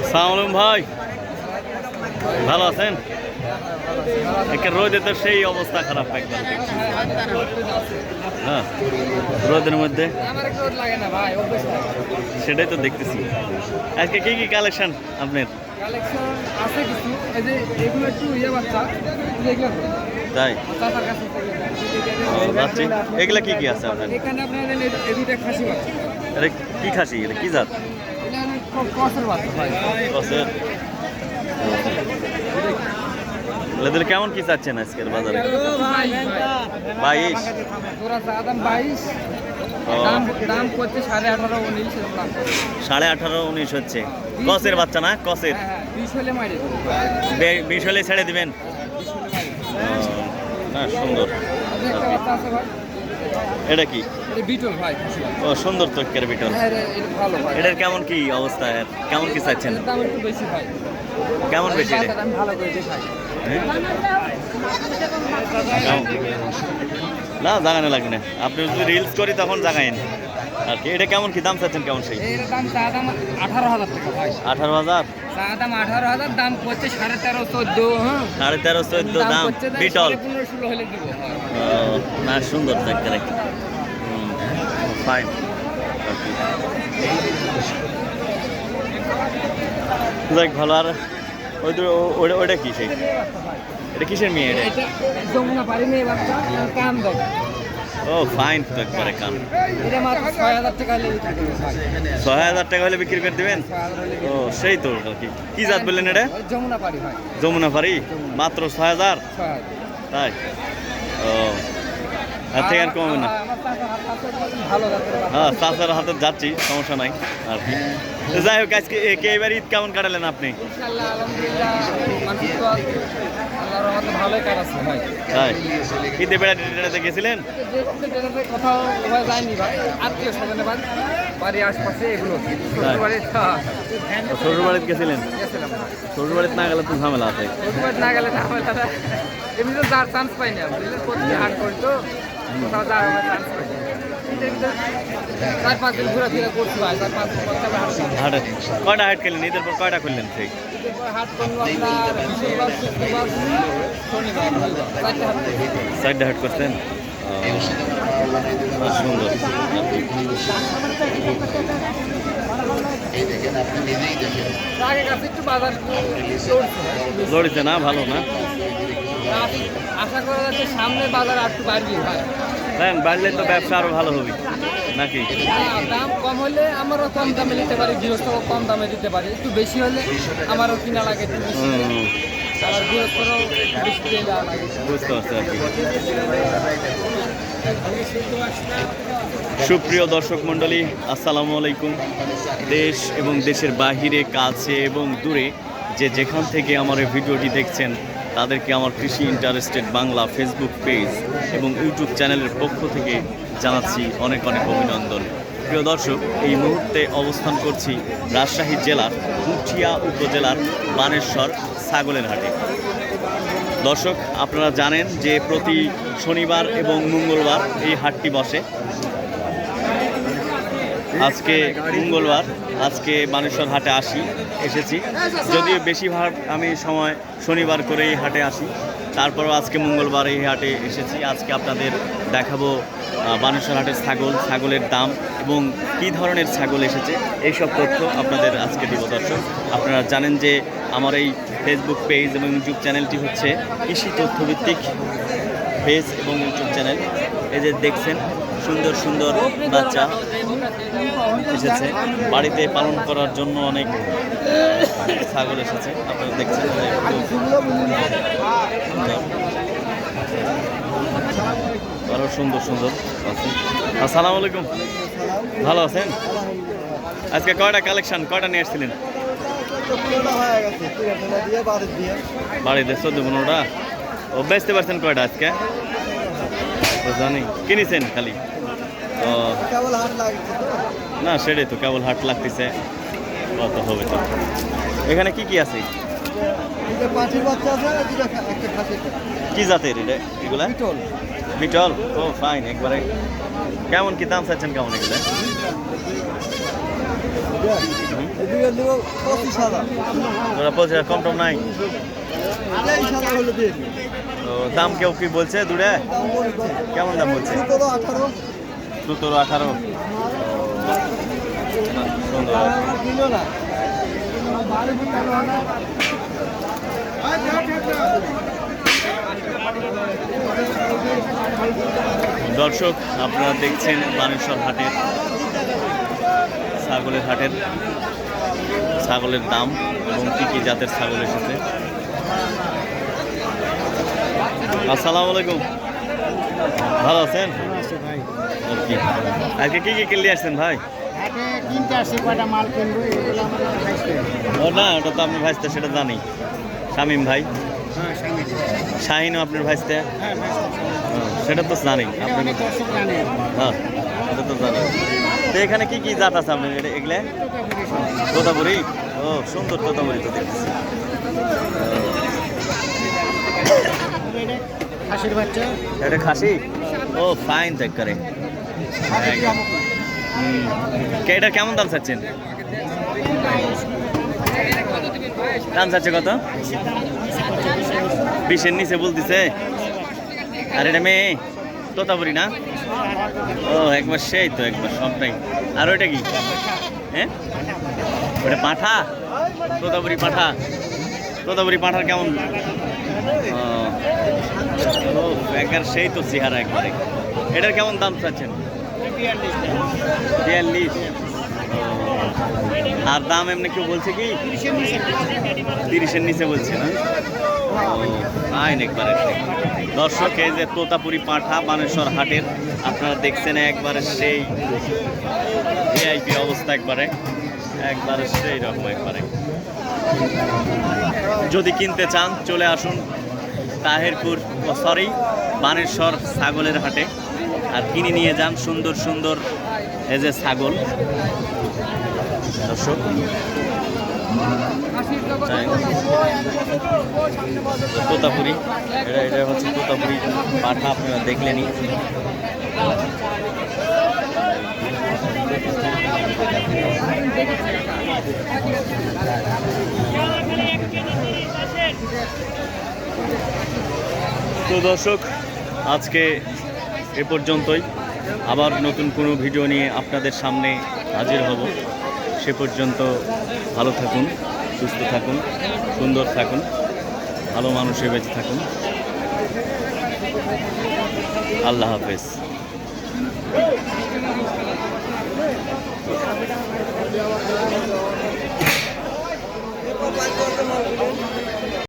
আসসালামু আলাইকুম ভাই। ভালো আছেন? একে রোদে তো সেই অবস্থা খারাপ একদম। হ্যাঁ রোদের মধ্যে। সেটাই তো দেখতেছি। আজকে কি কি কালেকশন আপনার? তাই? এগুলা কি কি আছে আপনার? এখানে আপনার কি খাসি? এটা কি জাত? এগুলো কেমন কি চাচ্ছেন আজকের বাজারে? বাইশ। সাড়ে আঠারো উনিশ হচ্ছে। কসের বাচ্চা না? কসের? হ্যাঁ হ্যাঁ বিশ হলে ছেড়ে দিবেন? সুন্দর আপনি একটা বাচ্চা আছে ভাই এটা কি? বিটল ভাই ও সুন্দর চক্কের বিটল। হ্যাঁ এটার কেমন কি অবস্থা? কেমন কি চাচ্ছেন কেমন বেশি? না জাগানো লাগবে না। আপনি যদি রিলস করি তখন জাগাইন আর কি এটা কেমন কি? দাম চাচ্ছেন কেমন সেই? এর দাম চা দাম আঠারো হাজার টাকা ভাই। আঠারো হাজার? চা দাম আঠারো হাজার দাম করছে সাড়ে তেরো চোদ্দ হ্যাঁ। সাড়ে তেরো চোদ্দ দাম করছে বিটল। পনেরো ষোলো হলে দিব না সুন্দর চক্কের ফাইন যাক ভালো। আর ওই তো ও- ওটা ওটা কি সেই এটা কিসের মেয়ে এটা? এটা যমুনা পারি মেয়ে বাচ্চা কাম দেখ ও ফাইন তো একবারে কান ছয় হাজার টাকা হলে বিক্রি করে দেবেন? ও সেই তো কি। কি জাত বললেন এটা? যমুনা পারি মাত্র ছয় হাজার? তাই? ও আর থেকে আর কমবে না। হ্যাঁ চাষার হাতে যাচ্ছি সমস্যা নাই আর কি। তো যাই হোক আজকে কে এবার ঈদ কেমন কাটালেন আপনি? ঈদে টেড়াতে গেছিলেন? কোথাও যায়নি ভাই। আত্মীয় স্বজনে বাড়ি বাড়ির আশপাশে এগুলো। শ্বশুর বাড়িতে গেছিলেন? শ্বশুর বাড়িতে না গেলে তো ঝামেলা আছে। শ্বশুর বাড়ি না গেলে ঝামেলাটা এমনি তো যার চান্স পাই না বুঝলে প্রতি হাট করি তো কোথাও যাওয়ার চান্স পাই কয়টা হাট খেলেন? ঈদের পর কয়টা খুললেন রবিবার চারটে হাট করছেন? সুন্দর। লড়িতে না? ভালো না? আশা করা যাচ্ছে সামনে বাজার আর একটু বাড়বে ভাই। দেন বাড়লে তো ব্যবসা আরও ভালো হবে নাকি? দাম কম হলে আমারও কম দামে নিতে পারি গৃহস্থও কম দামে দিতে পারি। একটু বেশি হলে আমারও কিনা লাগে গৃহস্থরাও বেশি কিনে বুঝতে পারছি আর সুপ্রিয় দর্শক মণ্ডলী আসসালামু আলাইকুম। দেশ এবং দেশের বাহিরে কাছে এবং দূরে যে যেখান থেকে আমার এই ভিডিওটি দেখছেন তাদেরকে আমার কৃষি ইন্টারেস্টেড বাংলা ফেসবুক পেজ এবং ইউটিউব চ্যানেলের পক্ষ থেকে জানাচ্ছি অনেক অনেক অভিনন্দন। প্রিয় দর্শক, এই মুহূর্তে অবস্থান করছি রাজশাহী জেলার পুঠিয়া উপজেলার বানেশ্বর ছাগলের হাটে। দর্শক, আপনারা জানেন যে প্রতি শনিবার এবং মঙ্গলবার এই হাটটি বসে। আজকে মঙ্গলবার, আজকে বানেশ্বর হাটে আসি, এসেছি। যদিও বেশিরভাগ আমি সময় শনিবার করে এই হাটে আসি। তারপরও আজকে মঙ্গলবার এই হাটে এসেছি। আজকে আপনাদের দেখাবো বানেশ্বর হাটের ছাগল, ছাগলের দাম এবং কী ধরনের ছাগল এসেছে। এইসব তথ্য আপনাদের আজকে দিব দর্শক। আপনারা জানেন যে আমার এই ফেসবুক পেজ এবং ইউটিউব চ্যানেলটি হচ্ছে কৃষি তথ্যভিত্তিক পেজ এবং ইউটিউব চ্যানেল এই যে দেখছেন, সুন্দর সুন্দর বাচ্চা। এসেছে। বাড়িতে পালন করার জন্য অনেক ছাগল এসেছে। আপনারা দেখছেন। আরও সুন্দর সুন্দর আছে। আসসালামু আলাইকুম। ভালো আছেন? আজকে কয়টা কালেকশন, কয়টা নিয়ে এসেছিলেন বাড়িতে চোদ্দ পনেরোটা? ও বেচতে পারছেন কয়টা আজকে? জানি। কিনেছেন খালি? তো না সেটাই তো কেবল হাট লাগতেছে। কত হবে তো। এখানে কি কি আছে? কি জাতের এটা? এগুলা? বিটল ও ফাইন একবারে। কেমন কি দাম চাচ্ছেন কেমন এগুলো? ওরা বলছে কম টম নাই? দাম কেউ কি বলছে দূরে? কেমন দাম বলছে? সতেরো, আঠারো। দর্শক, আপনারা দেখছেন বানেশ্বর হাটের, ছাগলের হাটের, ছাগলের দাম এবং কী কী জাতের ছাগল এসেছে। আসসালামু আলাইকুম। ভালো আছেন? আজকে কী কী কিনলে আসছেন ভাই? কিনতে আসছি কয়টা মাল কিনবো এগুলো আমাদের খাইতে ও না ওটা তো আপনি ভাইস্তে সেটা জানি। শামিম ভাই? হ্যাঁ শাহিনও আপনার ভাইস্তে? হ্যাঁ সেটা তো জানি। হ্যাঁ এটা তো জানি। তো এখানে কি কি জাত আছে আপনার এগুলা? তোতাপুরি। ও সুন্দর তোতাপুরি তো বাচ্চা। এটা খাসি? ও ফাইন চেক করে। হুম। কে- এটা কেমন দাম চাচ্ছেন? দাম চাচ্ছে কত? বিশের নিচে বলতেছে। আর এটা মেয়ে? তোতাপুরি না? ও একবার সেই তো একবার সবটাই। আর ওইটা কি? হ্যাঁ? ওটা পাঠা? তোতাপুরি পাঠা? তোতাপুরি পাঠার কেমন? ও, একবার সেই তো চেহারা একবারে। এটার কেমন দাম চাচ্ছেন? বিয়াল্লিশ। আর দাম এমনি কেউ বলছে কি? তিরিশের নিচে বলছে না? আইন একবারে দর্শক, এই যে তোতাপুরি পাঠা বানেশ্বর হাটের, আপনারা দেখছেন একবারে সেই ভিআইপি অবস্থা একবারে। একবারে সেই রকম একবারে। যদি কিনতে চান, চলে আসুন তাহেরপুর সরি বানেশ্বর ছাগলের হাটে। আর কিনে নিয়ে যান সুন্দর সুন্দর এই যে ছাগল। দর্শক তোতাপুরি, এটা এটা হচ্ছে তোতাপুরি পাঠা, আপনারা দেখলেনই। তো দর্শক, আজকে এ পর্যন্তই। আবার নতুন কোনো ভিডিও নিয়ে আপনাদের সামনে হাজির হব। সে পর্যন্ত ভালো থাকুন, সুস্থ থাকুন, সুন্দর থাকুন, ভালো মানুষে বেঁচে থাকুন। আল্লাহ হাফেজ।